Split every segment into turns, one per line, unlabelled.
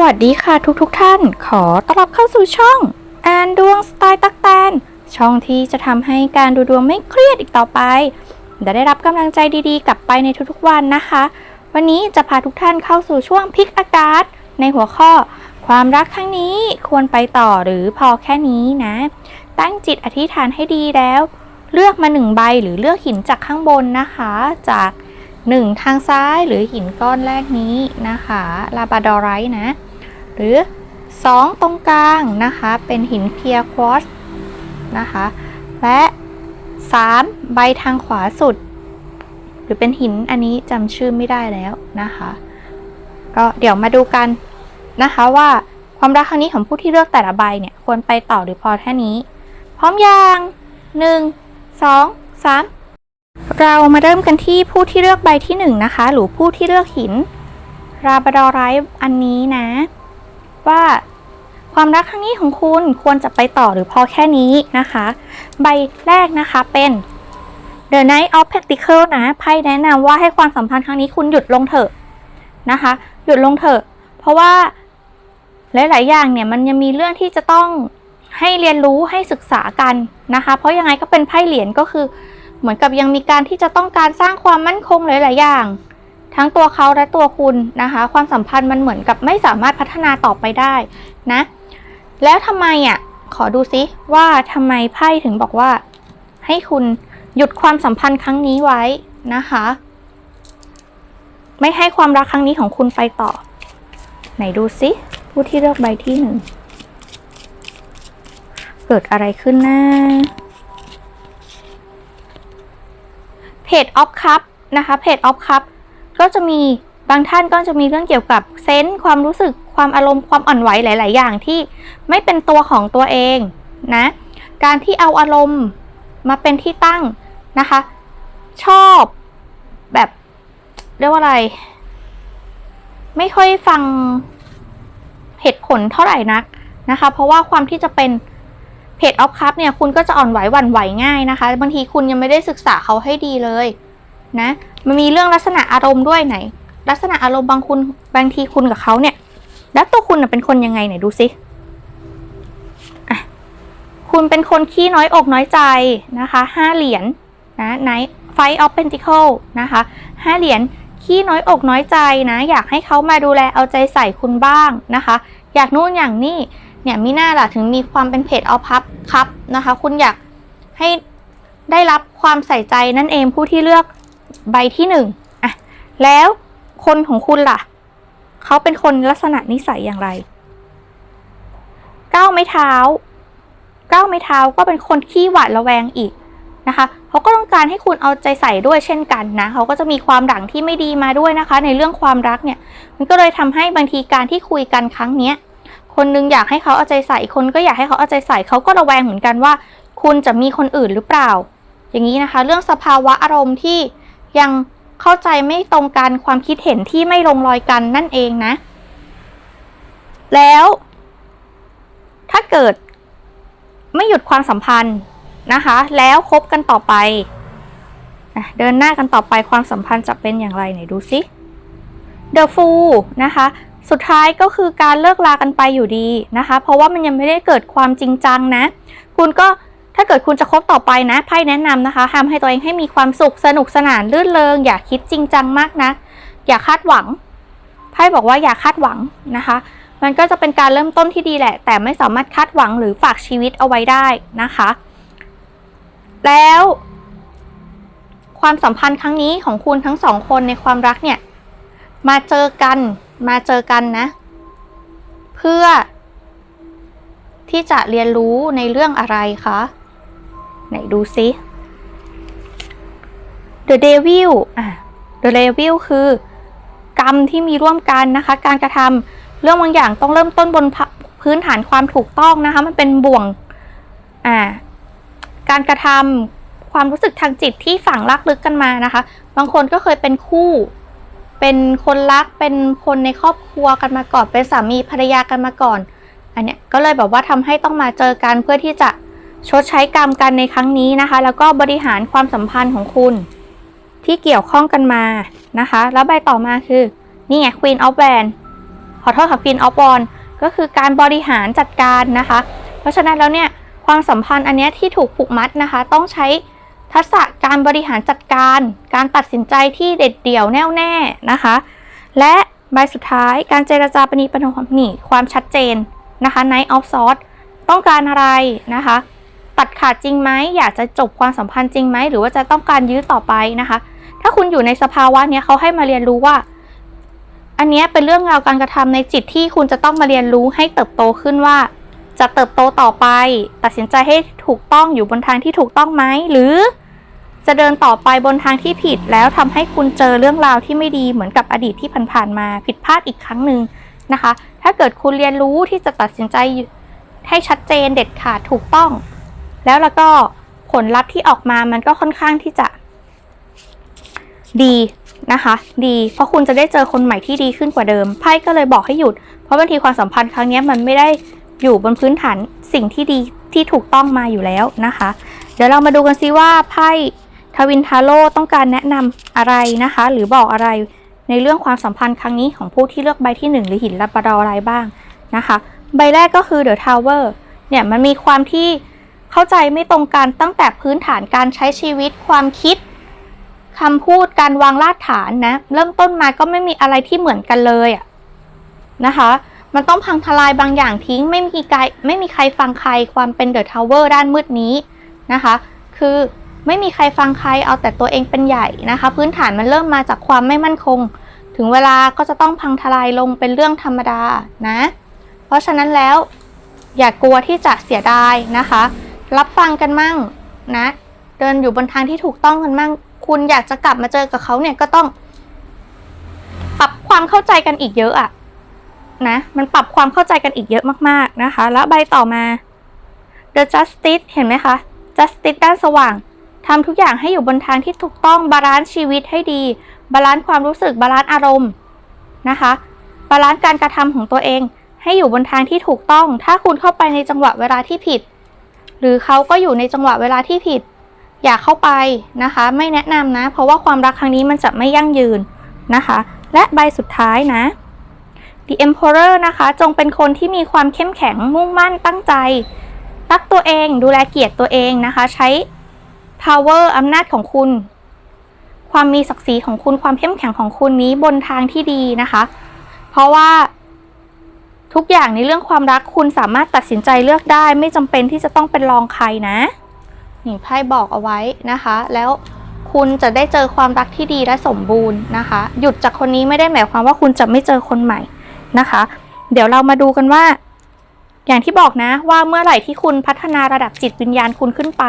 วัสดีค่ะทุกทุกท่าน ขอต้อนรับเข้าสู่ช่องแอนดวงสไตล์ตักแตน ช่องที่จะทำให้การดูดวงไม่เครียดอีกต่อไปจะได้รับกำลังใจดีๆ กลับไปในทุกๆวันนะคะ วันนี้จะพาทุกท่านเข้าสู่ช่วงพิกอากาศ ในหัวข้อ ความรักครั้งนี้ควรไปต่อหรือพอแค่นี้นะ ตั้งจิตอธิษฐานให้ดีแล้ว เลือกมาหนึ่งใบหรือเลือกหินจากข้างบนนะคะ จาก 1 ทางซ้ายหรือหินก้อนแรกนี้นะคะลาบาดอไรต์นะ หรือ 2 ตรงกลางนะคะ เป็นหินเพียร์ควอตนะคะ และ 3 ใบทางขวาสุด หรือเป็นหินอันนี้จำชื่อไม่ได้แล้วนะคะ ก็เดี๋ยวมาดูกันนะคะว่าความรักครั้งนี้ของผู้ที่เลือกแต่ละใบเนี่ยควรไปต่อหรือพอแค่นี้ พร้อมยัง1 2 3 เรามาเริ่มกันที่ผู้ที่เลือกใบที่หนึ่งนะคะ หรือผู้ที่เลือกหิน ราบาดอไรต์อันนี้นะ ว่าความรักครั้งนี้ของคุณควรจะไปต่อหรือพอแค่นี้นะคะ ใบแรกนะคะเป็น The Knight of Pentacles นะไพ่แนะนำว่าให้ความสัมพันธ์ครั้งนี้คุณหยุดลงเถอะนะคะ หยุดลงเถอะ เพราะว่าหลาย ๆ อย่างเนี่ยมันยังมีเรื่องที่จะต้องให้เรียนรู้ให้ศึกษากันนะคะ เพราะยังไงก็เป็นไพ่เหรียญก็คือ เหมือนกับยังมีการที่จะต้องการสร้างความมั่นคงหลาย ๆ อย่าง ทั้งตัวเขาและตัวคุณนะคะ ความสัมพันธ์มันเหมือนกับไม่สามารถพัฒนาต่อไปได้นะ แล้วทำไมอะ ขอดูซิว่าทำไมไพ่ถึงบอกว่า ให้คุณหยุดความสัมพันธ์ครั้งนี้ไว้นะคะ ไม่ให้ความรักครั้งนี้ของคุณไปต่อ ไหนดูซิผู้ที่เลือกใบที่หนึ่งเกิดอะไรขึ้นนะเจออฟคัพนะคะเพจออฟคัพก็จะมีบางท่านก็จะมีเรื่องเกี่ยวกับเซนส์ความรู้สึกความอารมณ์ความอ่อนไหวหลาย ๆ อย่างที่ไม่เป็นตัวของตัวเองนะการที่เอาอารมณ์มาเป็นที่ตั้งนะคะ ชอบแบบเรียกว่าอะไร ไม่ค่อยฟังเหตุผลเท่าไหร่นักนะคะ เพราะว่าความที่จะเป็น เพจออฟคัพเนี่ยคุณก็จะอ่อนไหวหวั่นไหวง่ายนะคะ บางทีคุณยังไม่ได้ศึกษาเขาให้ดีเลยนะมันมีเรื่องลักษณะอารมณ์ด้วยไหน ลักษณะอารมณ์บางคุณบางทีคุณกับเขาเนี่ย แล้วตัวคุณเป็นคนยังไงไหนดูสิอะคุณเป็นคนขี้น้อยอกน้อยใจนะคะห้าเหรียญนะไนไฟออฟเพนติเคิลนะคะห้าเหรียญขี้น้อยอกน้อยใจนะ อยากให้เขามาดูแลเอาใจใส่คุณบ้างนะคะ อยากนู่นอย่างนี่ เนี่ยมีหน้าล่ะถึงมีความเป็นเพจออฟพับครับนะคะ คุณอยากให้ได้รับความใส่ใจนั่นเองผู้ที่เลือกใบที่หนึ่งอะแล้วคนของคุณล่ะ เขาเป็นคนลักษณะนิสัยอย่างไรก้าวไม่เท้าก้าวไม่เท้าก็เป็นคนขี้หวาดระแวงอีกนะคะเขาก็ต้องการให้คุณเอาใจใส่ด้วยเช่นกันนะเขาก็จะมีความหลังที่ไม่ดีมาด้วยนะคะ ในเรื่องความรักเนี่ย มันก็เลยทำให้บางทีการที่คุยกันครั้งเนี้ย คนนึงอยากให้เขาเอาใจใส่คนก็อยากให้เขาเอาใจใส่เขาก็ระแวงเหมือนกันว่า คุณจะมีคนอื่นหรือเปล่า อย่างนี้นะคะ เรื่องสภาวะอารมณ์ที่ยังเข้าใจไม่ตรงกันความคิดเห็นที่ไม่ลงรอยกันนั่นเองนะ แล้ว ถ้าเกิดไม่หยุดความสัมพันธ์นะคะ แล้วคบกันต่อไปเดินหน้ากันต่อไปความสัมพันธ์จะเป็นอย่างไรไหนดูสิ The Fool นะคะ สุดท้ายก็คือการเลิกลากันไปอยู่ดีนะคะ เพราะว่ามันยังไม่ได้เกิดความจริงจังนะ คุณก็ถ้าเกิดคุณจะคบต่อไปนะไพ่แนะนำนะคะทำให้ตัวเองให้มีความสุขสนุกสนานลื่นเริงอย่าคิดจริงจังมากนะ อย่าคาดหวังไพ่บอกว่าอย่าคาดหวังนะคะ มันก็จะเป็นการเริ่มต้นที่ดีแหละ แต่ไม่สามารถคาดหวังหรือฝากชีวิตเอาไว้ได้นะคะ แล้ว ความสัมพันธ์ครั้งนี้ของคุณทั้งสองคนในความรักเนี่ย มาเจอกัน มาเจอกันนะ เพื่อ ที่จะเรียนรู้ในเรื่องอะไรคะ ไหนดูซิ The Devil อะ The Devil คือกรรมที่มีร่วมกันนะคะ การกระทำเรื่องบางอย่างต้องเริ่มต้นบนพื้นฐานความถูกต้องนะคะ มันเป็นบ่วง อ่า การกระทำความรู้สึกทางจิตที่ฝังลักลึกกันมานะคะ บางคนก็เคยเป็นคู่ เป็นคนรักเป็นคนในครอบครัวกันมาก่อนเป็นสามีภรรยากันมาก่อน อันเนี้ยก็เลยแบบว่าทำให้ต้องมาเจอกันเพื่อที่จะชดใช้กรรมกันในครั้งนี้นะคะ แล้วก็บริหารความสัมพันธ์ของคุณ ที่เกี่ยวข้องกันมานะคะ แล้วใบต่อมาคือนี่ไง Queen of w a n ขอโทษค่ะ Queen of Wands ก็คือการบริหารจัดการนะคะ เพราะฉะนั้นแล้วเนี่ยความสัมพันธ์อันเนี้ยที่ถูกผูกมัดนะคะ ต้องใช้ ทักษะการบริหารจัดการ การตัดสินใจที่เด็ดเดี่ยวแน่วแน่นะคะ และใบสุดท้ายการเจรจาปณีประนอมความหนี่ความชัดเจนนะคะ Night of s o r t ต้องการอะไรนะคะ ตัดขาดจริงไหมอยากจะจบความสัมพันธ์จริงไหมหรือว่าจะต้องการยื้อต่อไปนะคะ ถ้าคุณอยู่ในสภาวะเนี้ยเขาให้มาเรียนรู้ว่า อันนี้เป็นเรื่องราวการกระทำในจิตที่คุณจะต้องมาเรียนรู้ให้เติบโตขึ้นว่า จะเติบโตต่อไป ตัดสินใจให้ถูกต้องอยู่บนทางที่ถูกต้องไหมหรือ จะเดินต่อไปบนทางที่ผิดแล้วทำให้คุณเจอเรื่องราวที่ไม่ดีเหมือนกับอดีตที่ผ่านๆมาผิดพลาดอีกครั้งหนึ่งนะคะ ถ้าเกิดคุณเรียนรู้ที่จะตัดสินใจให้ชัดเจนเด็ดขาดถูกต้อง แล้วแล้วก็ผลลัพธ์ที่ออกมามันก็ค่อนข้างที่จะ ดีนะคะ ดีเพราะคุณจะได้เจอคนใหม่ที่ดีขึ้นกว่าเดิมไพ่ก็เลยบอกให้หยุด เพราะบางทีความสัมพันธ์ครั้งนี้มันไม่ได้อยู่บนพื้นฐานสิ่งที่ดีที่ถูกต้องมาอยู่แล้วนะคะ เดี๋ยวเรามาดูกันซิว่าไพ่ ทวินทาโร่ต้องการแนะนำอะไรนะคะ หรือบอกอะไรในเรื่องความสัมพันธ์ครั้งนี้ของผู้ที่เลือกใบที่หนึ่งหรือหินลับดออะไรบ้างนะคะ ใบแรกก็คือ The Tower เนี่ยมันมีความที่เข้าใจไม่ตรงกันตั้งแต่พื้นฐานการใช้ชีวิตความคิดคำพูดการวางรากฐานนะ เริ่มต้นมาก็ไม่มีอะไรที่เหมือนกันเลยอะนะคะ มันต้องพังทลายบางอย่างทิ้ง ไม่มีใครไม่มีใครฟังใครความเป็นเดอะทาวเวอร์ด้านมืดนี้นะคะ คือ ไม่มีใครฟังใครเอาแต่ตัวเองเป็นใหญ่นะคะ พื้นฐานมันเริ่มมาจากความไม่มั่นคง ถึงเวลาก็จะต้องพังทลายลงเป็นเรื่องธรรมดานะ เพราะฉะนั้นแล้วอย่ากลัวที่จะเสียดายนะคะ รับฟังกันมั่งนะ เดินอยู่บนทางที่ถูกต้องกันมั่ง คุณอยากจะกลับมาเจอกับเขาเนี่ยก็ต้อง ปรับความเข้าใจกันอีกเยอะอะนะมันปรับความเข้าใจกันอีกเยอะมากๆนะคะ แล้วใบต่อมา The Justice เห็นไหมคะ Justice ด้านสว่าง ทำทุกอย่างให้อยู่บนทางที่ถูกต้องบาลานซ์ชีวิตให้ดี บาลานซ์ความรู้สึกบาลานซ์อารมณ์นะคะ บาลานซ์การกระทำของตัวเอง ให้อยู่บนทางที่ถูกต้อง ถ้าคุณเข้าไปในจังหวะเวลาที่ผิด หรือเขาก็อยู่ในจังหวะเวลาที่ผิด อย่าเข้าไปนะคะ ไม่แนะนำนะ เพราะว่าความรักครั้งนี้มันจะไม่ยั่งยืนนะคะ และใบสุดท้ายนะ The Emperor นะคะ จงเป็นคนที่มีความเข้มแข็งมุ่งมั่นตั้งใจรักตัวเอง ดูแลเกียรติตัวเองนะคะ ใช้ power อำนาจของคุณ ความมีศักดิ์ศรีของคุณความเข้มแข็งของคุณนี้บนทางที่ดีนะคะ เพราะว่าทุกอย่างในเรื่องความรักคุณสามารถตัดสินใจเลือกได้ ไม่จำเป็นที่จะต้องเป็นรองใครนะนี่ไพ่บอกเอาไว้นะคะ แล้วคุณจะได้เจอความรักที่ดีและสมบูรณ์นะคะ หยุดจากคนนี้ไม่ได้หมายความว่าคุณจะไม่เจอคนใหม่นะคะ เดี๋ยวเรามาดูกันว่า อย่างที่บอกนะว่าเมื่อไหร่ที่คุณพัฒนาระดับจิตวิญญาณคุณขึ้นไป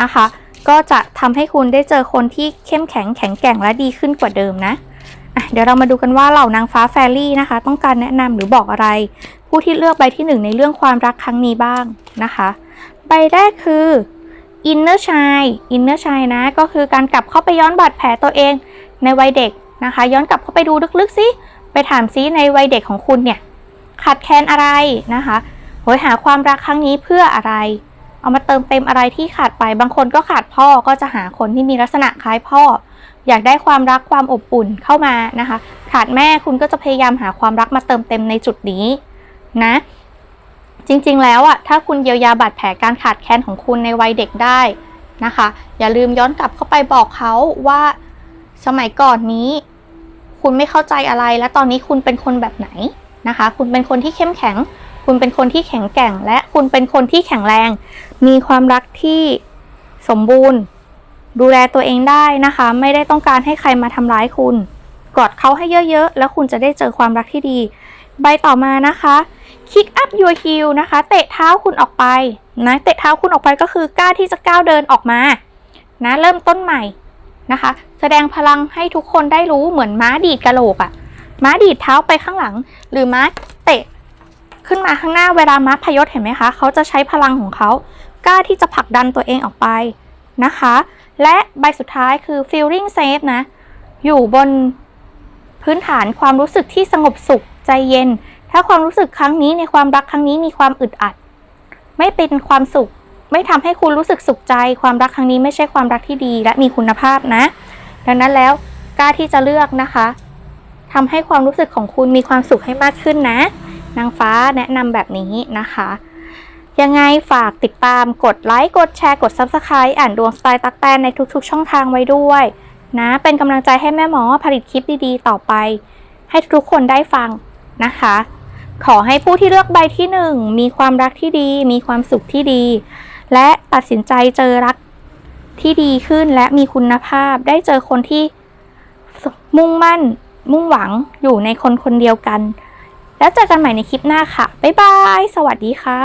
นะคะ ก็จะทำให้คุณได้เจอคนที่เข้มแข็งแข็งแกร่งและดีขึ้นกว่าเดิมนะะเดี๋ยวเรามาดูกันว่าเหล่านางฟ้าแฟรี่นะคะ ต้องการแนะนำหรือบอกอะไร ผู้ที่เลือกใบที่หนึ่งในเรื่องความรักครั้งนี้บ้างนะคะ ใบแรกคือ inner child inner child นะก็คือการกลับเข้าไปย้อนบาดแผลตัวเองในวัยเด็กนะคะ ย้อนกลับเข้าไปดูลึกๆซิไปถามซิในวัยเด็กของคุณเนี่ยขาดแคลนอะไรนะคะโหยหาความรักครั้งนี้เพื่ออะไร เอามาเติมเต็มอะไรที่ขาดไป บางคนก็ขาดพ่อก็จะหาคนที่มีลักษณะคล้ายพ่อ อยากได้ความรักความอบอุ่นเข้ามานะคะ ขาดแม่คุณก็จะพยายามหาความรักมาเติมเต็มในจุดนี้นะ จริงๆแล้วอะถ้าคุณเยียวยาบาดแผลการขาดแคลนของคุณในวัยเด็กได้นะคะ อย่าลืมย้อนกลับเข้าไปบอกเขาว่าสมัยก่อนนี้ คุณไม่เข้าใจอะไรและตอนนี้คุณเป็นคนแบบไหนนะคะ คุณเป็นคนที่เข้มแข็ง คุณเป็นคนที่แข็งแกร่ง และคุณเป็นคนที่แข็งแรง มีความรักที่สมบูรณ์ ดูแลตัวเองได้นะคะ ไม่ได้ต้องการให้ใครมาทำร้ายคุณ กอดเขาให้เยอะๆ แล้วคุณจะได้เจอความรักที่ดี ใบต่อมานะคะ kick up your heel นะคะ เตะเท้าคุณออกไปนะเตะเท้าคุณออกไปก็คือกล้าที่จะก้าวเดินออกมานะเริ่มต้นใหม่นะคะ แสดงพลังให้ทุกคนได้รู้เหมือนม้าดีดกระโหลกอะม้าดีดเท้าไปข้างหลัง หรือม้าเตะ ขึ้นมาข้างหน้าเวลาม้าพยศเห็นไหมคะ เขาจะใช้พลังของเขา กล้าที่จะผลักดันตัวเองออกไปนะคะ และใบสุดท้ายคือ feeling safe นะ อยู่บนพื้นฐานความรู้สึกที่สงบสุขใจเย็น ถ้าความรู้สึกครั้งนี้ในความรักครั้งนี้มีความอึดอัด ไม่เป็นความสุข ไม่ทำให้คุณรู้สึกสุขใจ ความรักครั้งนี้ไม่ใช่ความรักที่ดี และมีคุณภาพนะ ดังนั้นแล้วกล้าที่จะเลือกนะคะถทำให้ความรู้สึกของคุณมีความสุขให้มากขึ้นนะ นางฟ้าแนะนำแบบนี้นะคะ ยังไงฝากติดตามกดไลค์ กดแชร์ กด Subscribe อ่านดวงสไตล์ตักแตนในทุกๆ ช่องทางไว้ด้วยนะ เป็นกำลังใจให้แม่หมอผลิตคลิปดีๆ ต่อไป ให้ทุกคนได้ฟังนะคะ ขอให้ผู้ที่เลือกใบที่หนึ่งมีความรักที่ดี มีความสุขที่ดี และตัดสินใจเจอรักที่ดีขึ้นและมีคุณภาพ ได้เจอคนที่มุ่งมั่น มุ่งหวังอยู่ในคนคนเดียวกัน แล้วเจอกันใหม่ในคลิปหน้าค่ะ บ๊ายบาย สวัสดีค่ะ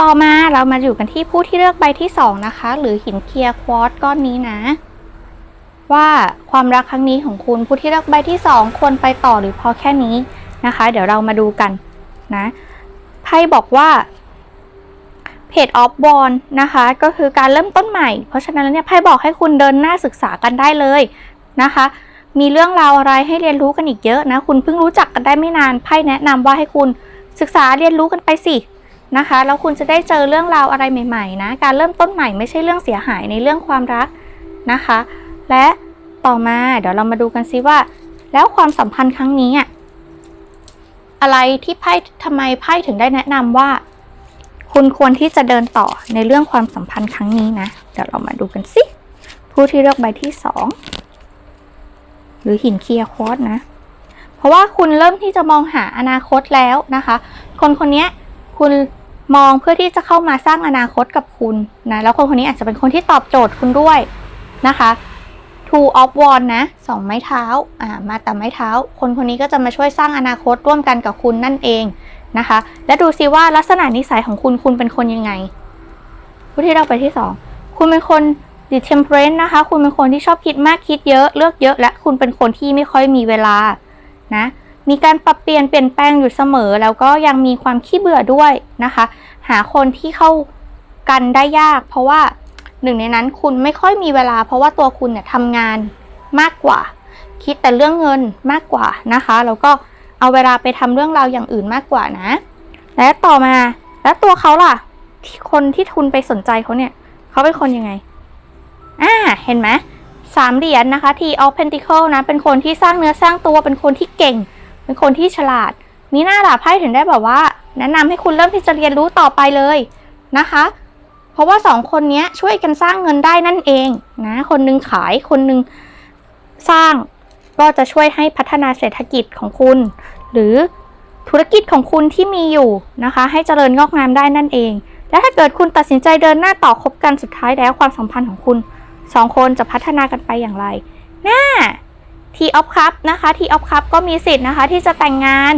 ต่อมาเรามาอยู่กันที่ผู้ที่เลือกใบที่สองนะคะ หรือหินเคียร์ควอตก้อนนี้นะ ว่าความรักครั้งนี้ของคุณผู้ที่เลือกใบที่สองควรไปต่อหรือพอแค่นี้นะคะ เดี๋ยวเรามาดูกันนะไพ่บอกว่าเพจออฟบอลนะคะ ก็คือการเริ่มต้นใหม่ เพราะฉะนั้นเนี่ยไพ่บอกให้คุณเดินหน้าศึกษากันได้เลยนะคะ มีเรื่องราวอะไรให้เรียนรู้กันอีกเยอะนะ คุณเพิ่งรู้จักกันได้ไม่นานไพ่แนะนำว่าให้คุณศึกษาเรียนรู้กันไปสินะคะ แล้วคุณจะได้เจอเรื่องราวอะไรใหม่ๆนะ การเริ่มต้นใหม่ไม่ใช่เรื่องเสียหายในเรื่องความรักนะคะ และต่อมาเดี๋ยวเรามาดูกันซิว่า แล้วความสัมพันธ์ครั้งนี้อะอะไรที่ไพ่ทำไมไพ่ถึงได้แนะนำว่า คุณควรที่จะเดินต่อในเรื่องความสัมพันธ์ครั้งนี้นะ เดี๋ยวเรามาดูกันสิผู้ที่เลือกใบที่สอง หรือหินเคียร์คอตนะ เพราะว่าคุณเริ่มที่จะมองหาอนาคตแล้วนะคะ คนคนนี้คุณมองเพื่อที่จะเข้ามาสร้างอนาคตกับคุณนะ แล้วคนคนนี้อาจจะเป็นคนที่ตอบโจทย์คุณด้วยนะคะ two of wand นะสองไม้เท้าอ่ามาแต่ไม้เท้า คนคนนี้ก็จะมาช่วยสร้างอนาคตร่วมกันกับคุณนั่นเองนะคะ และดูซิว่าลักษณะนิสัยของคุณคุณเป็นคนยังไงผู้ที่เราไปที่สองคุณเป็นคน ดิ temperance นะคะ คุณเป็นคนที่ชอบคิดมากคิดเยอะเลือกเยอะ และคุณเป็นคนที่ไม่ค่อยมีเวลานะมีการปรับเปลี่ยนเปลี่ยนแปลงอยู่เสมอ แล้วก็ยังมีความขี้เบื่อด้วยนะคะ หาคนที่เข้ากันได้ยาก เพราะว่าหนึ่งในนั้นคุณไม่ค่อยมีเวลา เพราะว่าตัวคุณเนี่ยทำงานมากกว่า คิดแต่เรื่องเงินมากกว่านะคะ แล้วก็เอาเวลาไปทำเรื่องราวอย่างอื่นมากกว่านะ และต่อมา แล้วตัวเขาล่ะที่คนที่ทุนไปสนใจเขาเนี่ย เขาเป็นคนยังไง อ่าเห็นไหมสามเหรียญนนะคะ T of Pentacle นะเป็นคนที่สร้างเนื้อสร้างตัวเป็นคนที่เก่ง เป็นคนที่ฉลาด มีหน้าหลาไพ่ถึงได้แบบว่า แนะนำให้คุณเริ่มที่จะเรียนรู้ต่อไปเลยนะคะ เพราะว่าสองคนนี้ช่วยกันสร้างเงินได้นั่นเองนะคนหนึงขายคนหนึงสร้างก็จะช่วยให้พัฒนาเศรษฐกิจของคุณ หรือธุรกิจของคุณที่มีอยู่นะคะ ให้เจริญงอกงามได้นั่นเอง และถ้าเกิดคุณตัดสินใจเดินหน้าต่อคบกันสุดท้ายแล้วความสัมพันธ์ของคุณ สองคนจะพัฒนากันไปอย่างไรน่าทีออฟคัพนะคะทีออฟคัพก็มีสิทธิ์นะคะที่จะแต่งงาน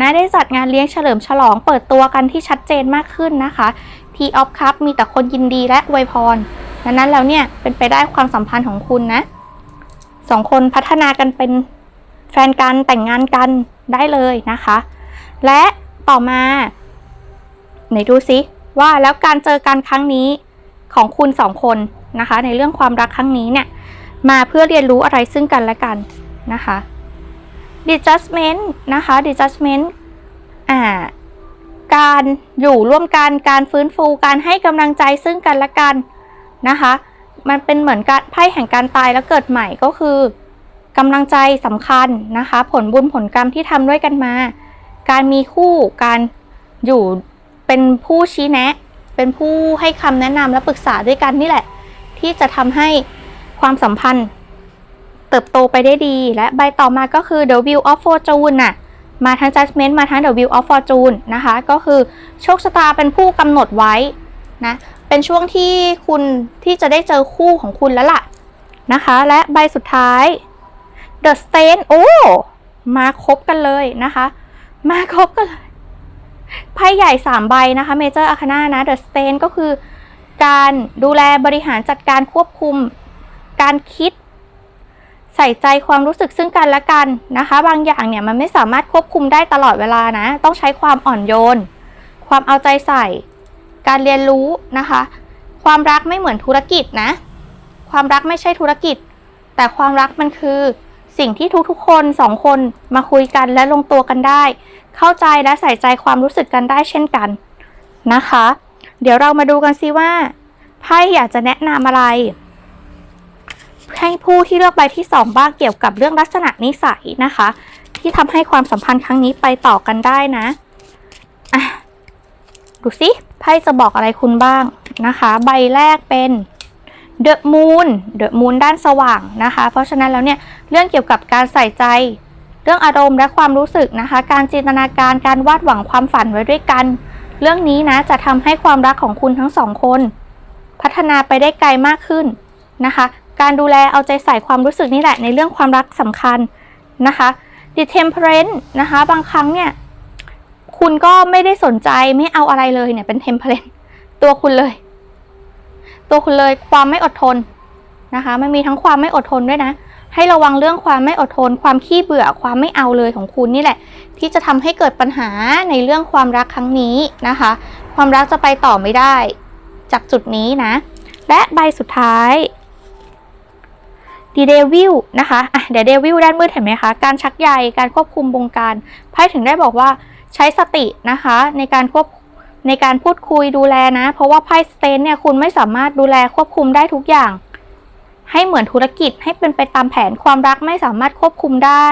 นะได้จัดงานเลี้ยงเฉลิมฉลองเปิดตัวกันที่ชัดเจนมากขึ้นนะคะทีออฟคัพมีแต่คนยินดีและอวยพรดังนั้นแล้วเนี่ยเป็นไปได้ความสัมพันธ์ของคุณนะสองคนพัฒนากันเป็นแฟนกันแต่งงานกันได้เลยนะคะ และต่อมาไหนดูซิว่าแล้วการเจอกันครั้งนี้ของคุณสองคน นะคะ ในเรื่องความรักครั้งนี้เนี่ยมาเพื่อเรียนรู้อะไรซึ่งกันและกันนะคะ disjustment นะคะ disjustment อ่าการอยู่ร่วมกันการฟื้นฟูการให้กำลังใจซึ่งกันและกันนะคะ มันเป็นเหมือนการไพ่แห่งการตายแล้วเกิดใหม่ก็คือกำลังใจสำคัญนะคะ ผลบุญผลกรรมที่ทำด้วยกันมา การมีคู่การอยู่เป็นผู้ชี้แนะ เป็นผู้ให้คำแนะนำและปรึกษาด้วยกันนี่แหละ ที่จะทำให้ความสัมพันธ์ เติบโตไปได้ดี และใบต่อมาก็คือ The Wheel of Fortune น่ะมาทั้ง Judgment มาทั้ง The Wheel of Fortune นะคะ ก็คือโชคชะตาเป็นผู้กำหนดไว้นะเป็นช่วงที่คุณที่จะได้เจอคู่ของคุณแล้วล่ะนะคะ และใบสุดท้าย The Stain โอ้ มาครบกันเลยนะคะ มาครบกันเลยไพ่ใหญ่ 3 ใบนะคะ Major Arcana นะ The Stain ก็คือ การดูแลบริหารจัดการควบคุม การคิด ใส่ใจความรู้สึกซึ่งกันและกันนะคะ บางอย่างเนี่ยมันไม่สามารถควบคุมได้ตลอดเวลานะ ต้องใช้ความอ่อนโยน ความเอาใจใส่ การเรียนรู้นะคะ ความรักไม่เหมือนธุรกิจนะ ความรักไม่ใช่ธุรกิจ แต่ความรักมันคือสิ่งที่ทุกๆคนสองคนมาคุยกันและลงตัวกันได้ เข้าใจและใส่ใจความรู้สึกกันได้เช่นกันนะคะ เดี๋ยวเรามาดูกันซิว่าไพ่อยากจะแนะนำอะไร ให้ผู้ที่เลือกใบที่2บ้างเกี่ยวกับเรื่องลักษณะนิสัยนะคะ ที่ทำให้ความสัมพันธ์ครั้งนี้ไปต่อกันได้นะอะดูสิไพ่จะบอกอะไรคุณบ้างนะคะ ใบแรกเป็น The Moon The Moon ด้านสว่างนะคะ เพราะฉะนั้นแล้วเนี่ยเรื่องเกี่ยวกับการใส่ใจ เรื่องอารมณ์และความรู้สึกนะคะ การจินตนาการการวาดหวังความฝันไว้ด้วยกัน เรื่องนี้นะจะทำให้ความรักของคุณทั้งสองคน พัฒนาไปได้ไกลมากขึ้นนะคะ การดูแลเอาใจใส่ความรู้สึกนี่แหละในเรื่องความรักสำคัญนะคะ The Temperance นะคะ บางครั้งเนี่ย คุณก็ไม่ได้สนใจไม่เอาอะไรเลยเนี่ยเป็น Temperance ตัวคุณเลย ตัวคุณเลยความไม่อดทนนะคะ มันมีทั้งความไม่อดทนด้วยนะ ให้ระวังเรื่องความไม่อดทน ความขี้เบื่อความไม่เอาเลยของคุณนี่แหละ ที่จะทำให้เกิดปัญหาในเรื่องความรักครั้งนี้นะคะ ความรักจะไปต่อไม่ได้ จากจุดนี้นะ และใบสุดท้ายดีเดวิลนะคะอะเดี๋ยวเดวิลด้านมืดเห็นไหมคะ การชักใยการควบคุมบงการไพ่ถึงได้บอกว่าใช้สตินะคะ ในการควบในการพูดคุยดูแลนะ เพราะว่าไพ่สเตนเนี่ยคุณไม่สามารถดูแลควบคุมได้ทุกอย่าง ให้เหมือนธุรกิจให้เป็นไปตามแผนความรักไม่สามารถควบคุมได้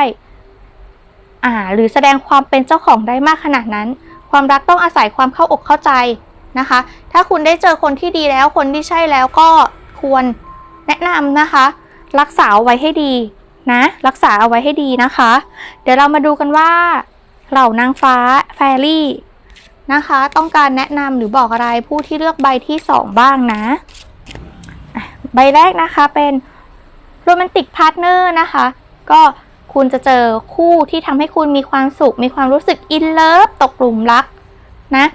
อ่า หรือแสดงความเป็นเจ้าของได้มากขนาดนั้น ความรักต้องอาศัยความเข้าอกเข้าใจนะคะ ถ้าคุณได้เจอคนที่ดีแล้วคนที่ใช่แล้วก็ควรแนะนำนะคะ รักษาเอาไว้ให้ดีนะ รักษาเอาไว้ให้ดีนะคะ เดี๋ยวเรามาดูกันว่า เหล่านางฟ้าแฟรี่นะคะ ต้องการแนะนำหรือบอกอะไรผู้ที่เลือกใบที่ 2 บ้างนะอะ ใบแรกนะคะเป็นโรแมนติกพาร์ทเนอร์นะคะ ก็คุณจะเจอคู่ที่ทำให้คุณมีความสุข มีความรู้สึกอินเลิฟตกหลุมรักนะ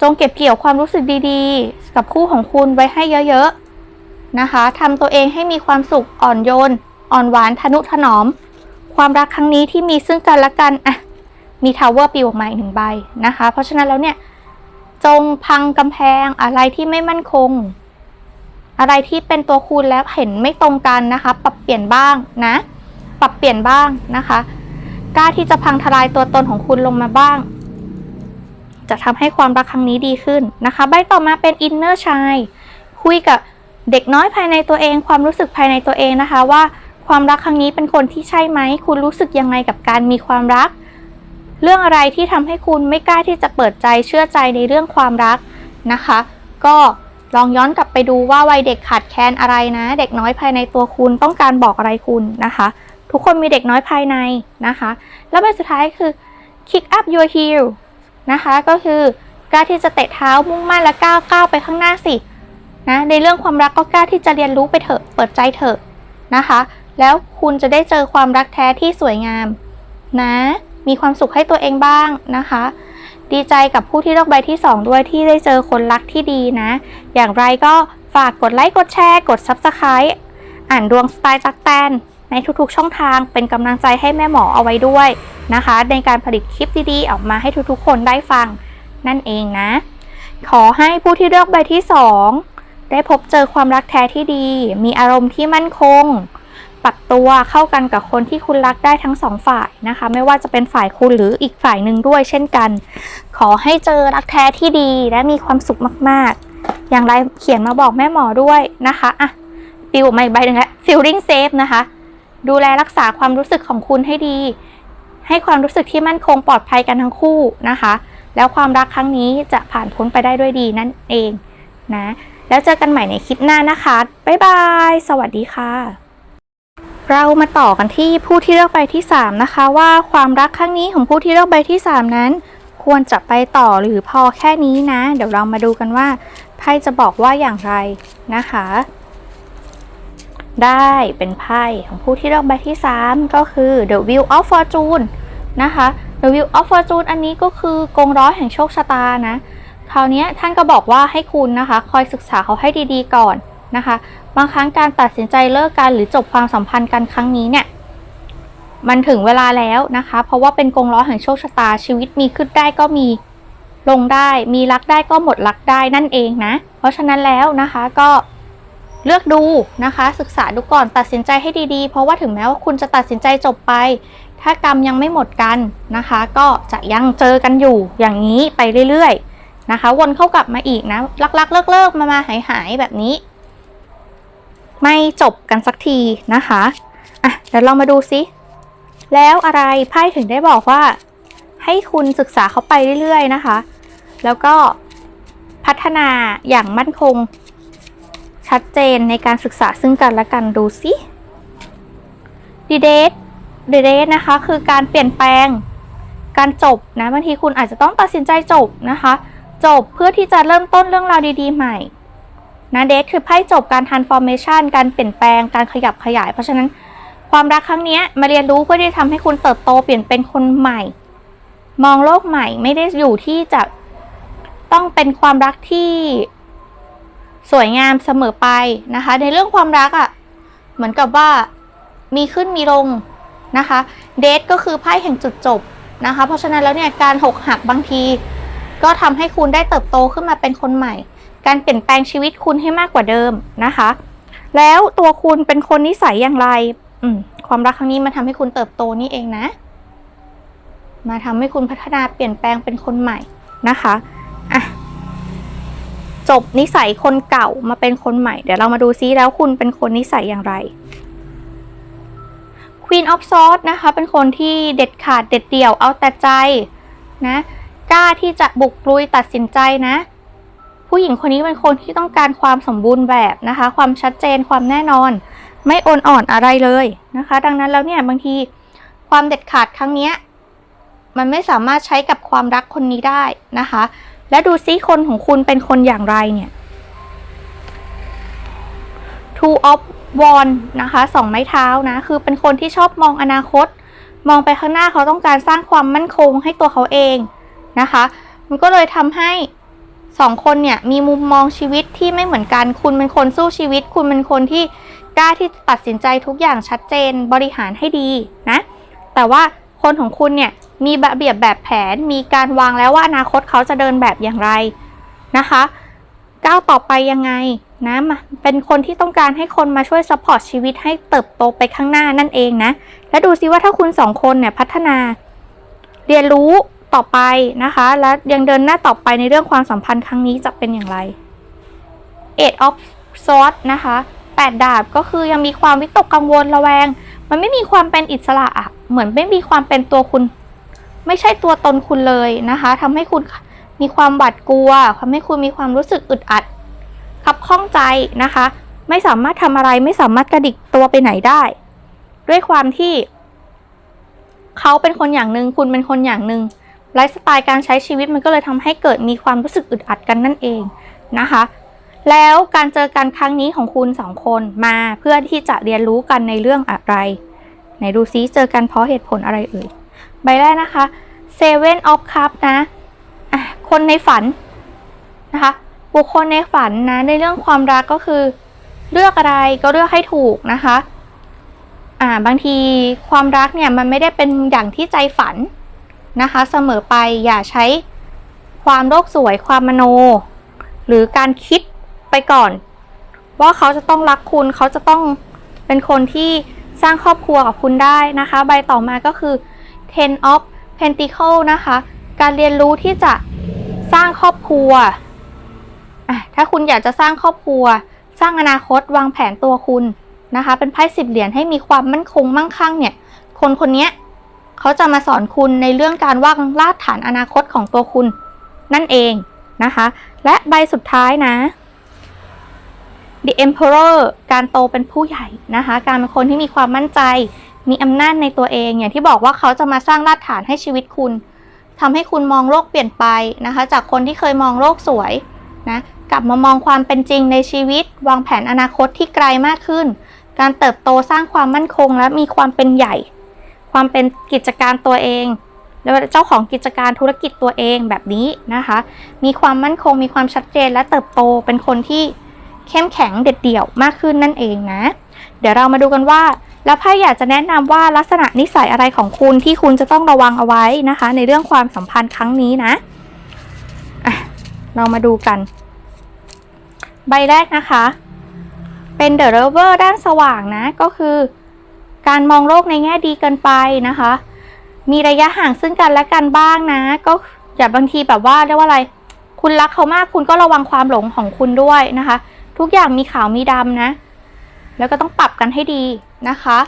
จงเก็บเกี่ยวความรู้สึกดีๆ กับคู่ของคุณไว้ให้เยอะๆนะคะทำตัวเองให้มีความสุขอ่อนโยน อ่อนหวานทนุถนอม ความรักครั้งนี้ที่มีซึ่งกันและกันอะมีทาวเวอร์ปิวออกมาอีกหนึ่งใบนะคะ เพราะฉะนั้นแล้วเนี่ย จงพังกำแพงอะไรที่ไม่มั่นคง อะไรที่เป็นตัวคุณแล้วเห็นไม่ตรงกันนะคะ ปรับเปลี่ยนบ้างนะ ปรับเปลี่ยนบ้างนะคะ กล้าที่จะพังทลายตัวตนของคุณลงมาบ้าง จะทำให้ความรักครั้งนี้ดีขึ้นนะคะ ใบต่อมาเป็นอินเนอร์ชายคุยกับเด็กน้อยภายในตัวเอง ความรู้สึกภายในตัวเองนะคะ ว่าความรักครั้งนี้เป็นคนที่ใช่ไหม คุณรู้สึกยังไงกับการมีความรัก เรื่องอะไรที่ทำให้คุณไม่กล้าที่จะเปิดใจเชื่อใจในเรื่องความรักนะคะ ก็ ลองย้อนกลับไปดูว่าวัยเด็กขาดแคลนอะไรนะ เด็กน้อยภายในตัวคุณต้องการบอกอะไรคุณนะคะ ทุกคนมีเด็กน้อยภายในนะคะ แล้วใบสุดท้ายคือ kick up your heel นะคะก็คือกล้าที่จะเตะเท้ามุ่งมั่นและก้าวก้าวไปข้างหน้าสินะในเรื่องความรักก็กล้าที่จะเรียนรู้ไปเถอะเปิดใจเถอะนะคะ แล้วคุณจะได้เจอความรักแท้ที่สวยงามนะมีความสุขให้ตัวเองบ้างนะคะ ดีใจกับผู้ที่เลือกใบที่ 2 ด้วยที่ได้เจอคนรักที่ดีนะ อย่างไรก็ฝากกดไลค์กดแชร์ กด Subscribe อ่านดวงสไตล์จักแตนในทุกๆช่องทางเป็นกำลังใจให้แม่หมอเอาไว้ด้วยนะคะ ในการผลิตคลิปดีๆ ออกมาให้ทุกๆ คนได้ฟังนั่นเองนะ ขอให้ผู้ที่เลือกใบที่ 2 ได้พบเจอความรักแท้ที่ดี มีอารมณ์ที่มั่นคง ปรับตัวเข้ากันกับคนที่คุณรักได้ทั้งสองฝ่ายนะคะ ไม่ว่าจะเป็นฝ่ายคุณหรืออีกฝ่ายหนึ่งด้วยเช่นกัน ขอให้เจอรักแท้ที่ดีและมีความสุขมากๆ อย่างไรเขียนมาบอกแม่หมอด้วยนะคะอะปิวมาอีกใบหนึ่งแล้ว feeling safe นะคะ ดูแลรักษาความรู้สึกของคุณให้ดี ให้ความรู้สึกที่มั่นคงปลอดภัยกันทั้งคู่นะคะ แล้วความรักครั้งนี้จะผ่านพ้นไปได้ด้วยดีนั่นเองนะ แล้วเจอกันใหม่ในคลิปหน้านะคะ บ๊ายบาย สวัสดีค่ะ เรามาต่อกันที่ผู้ที่เลือกใบที่ 3 นะคะ ว่าความรักครั้งนี้ของผู้ที่เลือกใบที่ 3 นั้น ควรจะไปต่อหรือพอแค่นี้นะ เดี๋ยวเรามาดูกันว่าไพ่จะบอกว่าอย่างไรนะคะ ได้เป็นไพ่ของผู้ที่เลือกใบที่ 3 ก็คือ The Wheel of Fortune นะคะ The Wheel of Fortune อันนี้ก็คือกงล้อแห่งโชคชะตานะคราวนี้ท่านก็บอกว่าให้คุณนะคะ คอยศึกษาเขาให้ดีๆก่อนนะคะ บางครั้งการตัดสินใจเลิกกันหรือจบความสัมพันธ์กันครั้งนี้เนี่ย มันถึงเวลาแล้วนะคะ เพราะว่าเป็นกงล้อแห่งโชคชะตาชีวิตมีขึ้นได้ก็มีลงได้มีรักได้ก็หมดรักได้นั่นเองนะ เพราะฉะนั้นแล้วนะคะก็เลือกดูนะคะ ศึกษาดูก่อนตัดสินใจให้ดีๆ เพราะว่าถึงแม้ว่าคุณจะตัดสินใจจบไป ถ้ากรรมยังไม่หมดกันนะคะ ก็จะยังเจอกันอยู่อย่างนี้ไปเรื่อยๆนะคะ วนเข้ากลับมาอีกนะรักๆ เลิกๆมามาหายๆแบบนี้ ไม่จบกันสักทีนะคะอะเดี๋ยวเรามาดูซิ แล้วอะไรไพ่ถึงได้บอกว่า ให้คุณศึกษาเขาไปเรื่อยๆนะคะ แล้วก็พัฒนาอย่างมั่นคง ชัดเจนในการศึกษาซึ่งกันและกันดูสิดีเดทดีเดทนะคะ คือการเปลี่ยนแปลงการจบนะบางทีคุณอาจจะต้องตัดสินใจจบนะคะ จบเพื่อที่จะเริ่มต้นเรื่องราวดี ๆ ใหม่ นะเดทคือไพ่จบการ transformation การเปลี่ยนแปลงการขยับขยาย เพราะฉะนั้นความรักครั้งนี้มาเรียนรู้เพื่อที่จะทำให้คุณเติบโตเปลี่ยนเป็นคนใหม่ มองโลกใหม่ไม่ได้อยู่ที่จะต้องเป็นความรักที่สวยงามเสมอไปนะคะ ในเรื่องความรักอะ่ะเหมือนกับว่ามีขึ้นมีลงนะคะเดทก็คือไพ่แห่งจุดจบนะคะ เพราะฉะนั้นแล้วเนี่ยการหกหักบางที ก็ทำให้คุณได้เติบโตขึ้นมาเป็นคนใหม่ การเปลี่ยนแปลงชีวิตคุณให้มากกว่าเดิมนะคะ แล้วตัวคุณเป็นคนนิสัยอย่างไรความรักครั้งนี้มาทำให้คุณเติบโตนี่เองนะ มาทำให้คุณพัฒนาเปลี่ยนแปลงเป็นคนใหม่นะคะอะจบนิสัยคนเก่ามาเป็นคนใหม่ เดี๋ยวเรามาดูซิแล้วคุณเป็นคนนิสัยอย่างไร Queen of Swords นะคะ เป็นคนที่เด็ดขาดเด็ดเดี่ยวเอาแต่ใจนะ กล้าที่จะบุกรุยตัดสินใจนะ ผู้หญิงคนนี้เป็นคนที่ต้องการความสมบูรณ์แบบนะคะ ความชัดเจนความแน่นอน ไม่โอนอ่อนอะไรเลยนะคะ ดังนั้นแล้วเนี่ยบางทีความเด็ดขาดครั้งเนี้ยมันไม่สามารถใช้กับความรักคนนี้ได้นะคะ และดูซิคนของคุณเป็นคนอย่างไรเนี่ย two of w a n d นะคะสองไม้เท้านะ คือเป็นคนที่ชอบมองอนาคต มองไปข้างหน้าเขาต้องการสร้างความมั่นคงให้ตัวเขาเองนะคะ มันก็เลยทำให้ สองคนเนี่ยมีมุมมองชีวิตที่ไม่เหมือนกัน คุณเป็นคนสู้ชีวิต คุณเป็นคนที่กล้าที่ตัดสินใจทุกอย่างชัดเจนบริหารให้ดีนะ แต่ว่าคนของคุณเนี่ยมีระเบียบแบบแผน มีการวางแล้วว่าอนาคตเขาจะเดินแบบอย่างไรนะคะ ก้าวต่อไปยังไงนะเป็นคนที่ต้องการให้คนมาช่วยซัพพอร์ตชีวิตให้เติบโตไปข้างหน้านั่นเองนะ และดูซิว่าถ้าคุณสองคนเนี่ยพัฒนา เรียนรู้ ต่อไปนะคะ และยังเดินหน้าต่อไปในเรื่องความสัมพันธ์ครั้งนี้จะเป็นอย่างไร Eight of Swords นะคะแปดดาบก็คือยังมีความวิตกกังวลระแวง มันไม่มีความเป็นอิสระอะเหมือนไม่มีความเป็นตัวคุณ ไม่ใช่ตัวตนคุณเลยนะคะทำให้คุณมีความหวาดกลัวทำให้คุณมีความรู้สึกอึดอัดขับข้องใจนะคะ ไม่สามารถทำอะไรไม่สามารถกระดิกตัวไปไหนได้ ด้วยความที่ เขาเป็นคนอย่างหนึ่งคุณเป็นคนอย่างหนึ่ง ไลฟ์สไตล์การใช้ชีวิตมันก็เลยทำให้เกิดมีความรู้สึกอึดอัดกันนั่นเองนะคะ แล้วการเจอกันครั้งนี้ของคุณสองคนมาเพื่อที่จะเรียนรู้กันในเรื่องอะไรไหนดูซิเจอกันเพราะเหตุผลอะไรเอ่ยใบแรกนะคะ Seven of Cups นะะคนในฝันนะคะบุคคลในฝันนะในเรื่องความรักก็คือ เลือกอะไรก็เลือกให้ถูกนะคะ อ่าบางทีความรักเนี่ยมันไม่ได้เป็นอย่างที่ใจฝัน นะคะ เสมอไปอย่าใช้ความโลกสวยความมโน หรือการคิดไปก่อน ว่าเขาจะต้องรักคุณเขาจะต้องเป็นคนที่สร้างครอบครัวกับคุณได้นะคะ ใบต่อมาก็คือ ten of pentacle นะคะ การเรียนรู้ที่จะสร้างครอบครัว ถ้าคุณอยากจะสร้างครอบครัว สร้างอนาคตวางแผนตัวคุณนะคะ เป็นไพ่สิบเหรียญให้มีความมั่นคงมั่งคั่งเนี่ย คนคนนี้ เขาจะมาสอนคุณในเรื่องการวางรากฐานอนาคตของตัวคุณนั่นเองนะคะ และใบสุดท้ายนะ The Emperor การโตเป็นผู้ใหญ่นะคะ การเป็นคนที่มีความมั่นใจ มีอำนาจในตัวเอง อย่างที่บอกว่าเขาจะมาสร้างรากฐานให้ชีวิตคุณทำให้คุณมองโลกเปลี่ยนไปนะคะ จากคนที่เคยมองโลกสวยนะ กลับมามองความเป็นจริงในชีวิต วางแผนอนาคตที่ไกลมากขึ้น การเติบโตสร้างความมั่นคงและมีความเป็นใหญ่ ความเป็นกิจการตัวเองแล้วเจ้าของกิจการธุรกิจตัวเองแบบนี้นะคะ มีความมั่นคงมีความชัดเจนและเติบโตเป็นคนที่เข้มแข็งเด็ดเดี่ยวมากขึ้นนั่นเองนะ เดี๋ยวเรามาดูกันว่า แล้วไพ่อยากจะแนะนำว่าลักษณะนิสัยอะไรของคุณที่คุณจะต้องระวังเอาไว้นะคะ ในเรื่องความสัมพันธ์ครั้งนี้นะะเรามาดูกัน ใบแรกนะคะ เป็น The Lover ด้านสว่างนะก็คือ การมองโลกในแง่ดีเกินไปนะคะ มีระยะห่างซึ่งกันและกันบ้างนะ ก็อย่าบางทีแบบว่าเรียกว่าอะไร คุณรักเขามากคุณก็ระวังความหลงของคุณด้วยนะคะ ทุกอย่างมีขาวมีดำนะ แล้วก็ต้องปรับกันให้ดีนะคะ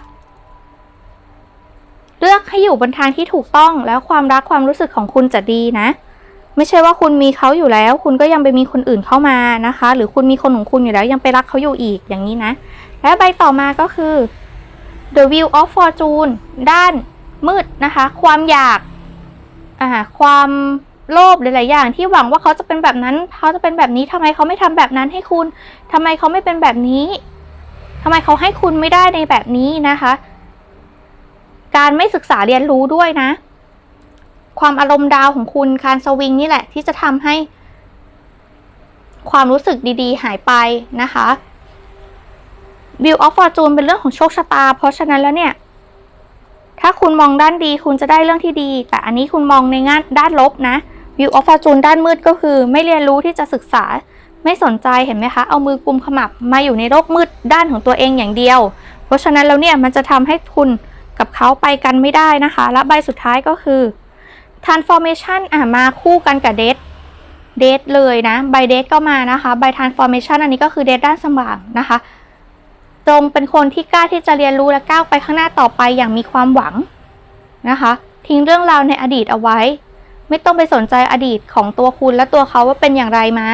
เลือกให้อยู่บนทางที่ถูกต้องแล้วความรักความรู้สึกของคุณจะดีนะ ไม่ใช่ว่าคุณมีเขาอยู่แล้ว คุณก็ยังไปมีคนอื่นเข้ามานะคะ หรือคุณมีคนของคุณอยู่แล้ว ยังไปรักเขาอยู่อีกอย่างนี้นะ และใบต่อมาก็คือ The Wheel of Fortune ด้านมืดนะคะ ความอยากอ่าความโลภหลายๆอย่างที่หวังว่าเขาจะเป็นแบบนั้น เขาจะเป็นแบบนี้ทำไมเขาไม่ทำแบบนั้นให้คุณทำไมเขาไม่เป็นแบบนี้ทำไมเขาให้คุณไม่ได้ในแบบนี้นะคะ การไม่ศึกษาเรียนรู้ด้วยนะ ความอารมณ์ดาวของคุณการสวิงนี่แหละ ที่จะทำให้ ความรู้สึกดี ๆ หายไปนะคะ View of Fortune เป็นเรื่องของโชคชะตา เพราะฉะนั้นแล้วเนี่ย ถ้าคุณมองด้านดีคุณจะได้เรื่องที่ดี แต่อันนี้คุณมองในงานด้านลบนะ View of Fortune ด้านมืดก็คือ ไม่เรียนรู้ที่จะศึกษา ไม่สนใจเห็นไหมคะ เอามือกุมขมับมาอยู่ในโลกมืดด้านของตัวเองอย่างเดียว เพราะฉะนั้นแล้วเนี่ยมันจะทำให้คุณกับเขาไปกันไม่ได้นะคะ และใบสุดท้ายก็คือ transformation อะมาคู่กันกับ date date เลยนะใบ date ก็มานะคะใบ transformation อันนี้ก็คือ date ด้านสว่างนะคะ ตรงเป็นคนที่กล้าที่จะเรียนรู้และก้าวไปข้างหน้าต่อไปอย่างมีความหวังนะคะ ทิ้งเรื่องราวในอดีตเอาไว้ ไม่ต้องไปสนใจอดีตของตัวคุณและตัวเขาว่าเป็นอย่างไรมา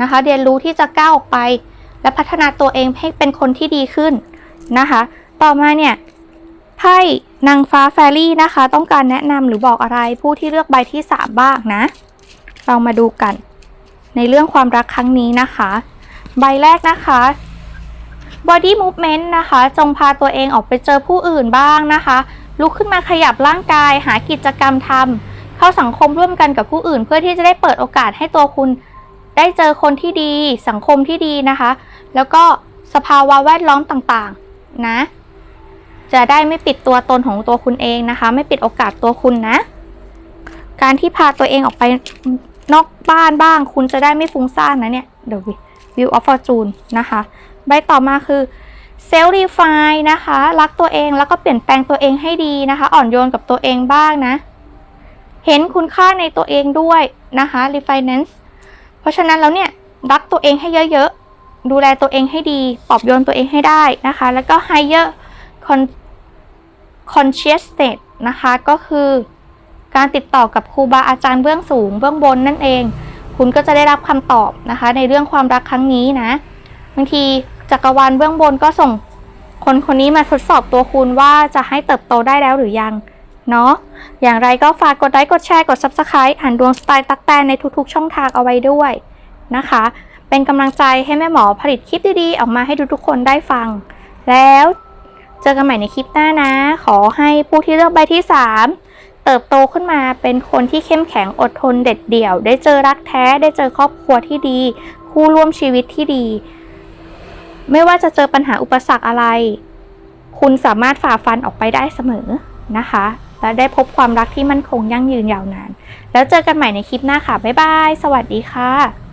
นะคะ เรียนรู้ที่จะก้าวออกไป และพัฒนาตัวเองให้เป็นคนที่ดีขึ้นนะคะ ต่อมาเนี่ยไพ่นางฟ้าแฟรี่นะคะ ต้องการแนะนำหรือบอกอะไรผู้ที่เลือกใบที่ 3 บ้างนะ เรามาดูกัน ในเรื่องความรักครั้งนี้นะคะ ใบแรกนะคะ body movement นะคะ จงพาตัวเองออกไปเจอผู้อื่นบ้างนะคะ ลุกขึ้นมาขยับร่างกาย หากิจกรรมทำเข้าสังคมร่วมกันกับผู้อื่น เพื่อที่จะได้เปิดโอกาสให้ตัวคุณ ได้เจอคนที่ดี สังคมที่ดีนะคะ แล้วก็สภาวะแวดล้อมต่างๆ นะ จะได้ไม่ปิดตัวตนของตัวคุณเองนะคะ ไม่ปิดโอกาสตัวคุณนะ การที่พาตัวเองออกไปนอกบ้านบ้าง คุณจะได้ไม่ฟุ้งซ่านนะเนี่ย The View of Fortune นะคะ ใบต่อมาคือ self refine นะคะ รักตัวเองแล้วก็เปลี่ยนแปลงตัวเองให้ดีนะคะ อ่อนโยนกับตัวเองบ้างนะ เห็นคุณค่าในตัวเองด้วยนะคะ refinance เพราะฉะนั้นแล้วเนี่ยรักตัวเองให้เยอะๆ ดูแลตัวเองให้ดีปลอบโยนตัวเองให้ได้นะคะ แล้วก็ higher con- consciousness นะคะก็คือการติดต่อกับครูบาอาจารย์เบื้องสูงเบื้องบนนั่นเอง คุณก็จะได้รับคำตอบนะคะ ในเรื่องความรักครั้งนี้นะบางที จักรวาลเบื้องบนก็ส่งคนคนนี้มาทดสอบตัวคุณว่าจะให้เติบโตได้แล้วหรือยัง เนาะ อย่างไรก็ฝากกดไลค์กดแชร์กด Subscribe อ่านดวงสไตล์ตักแตนในทุกๆ ช่องทางเอาไว้ด้วยนะคะ เป็นกำลังใจให้แม่หมอผลิตคลิปดีๆ ออกมาให้ทุกๆคนได้ฟัง แล้วเจอกันใหม่ในคลิปหน้านะ ขอให้ผู้ที่เลือกใบที่ 3 เติบโตขึ้นมาเป็นคนที่เข้มแข็งอดทนเด็ดเดี่ยว ได้เจอรักแท้ได้เจอครอบครัวที่ดี คู่ร่วมชีวิตที่ดี ไม่ว่าจะเจอปัญหาอุปสรรคอะไร คุณสามารถฝ่าฟันออกไปได้เสมอนะคะ และได้พบความรักที่มั่นคงยั่งยืนยาวนาน แล้วเจอกันใหม่ในคลิปหน้าค่ะ บ๊ายบาย สวัสดีค่ะ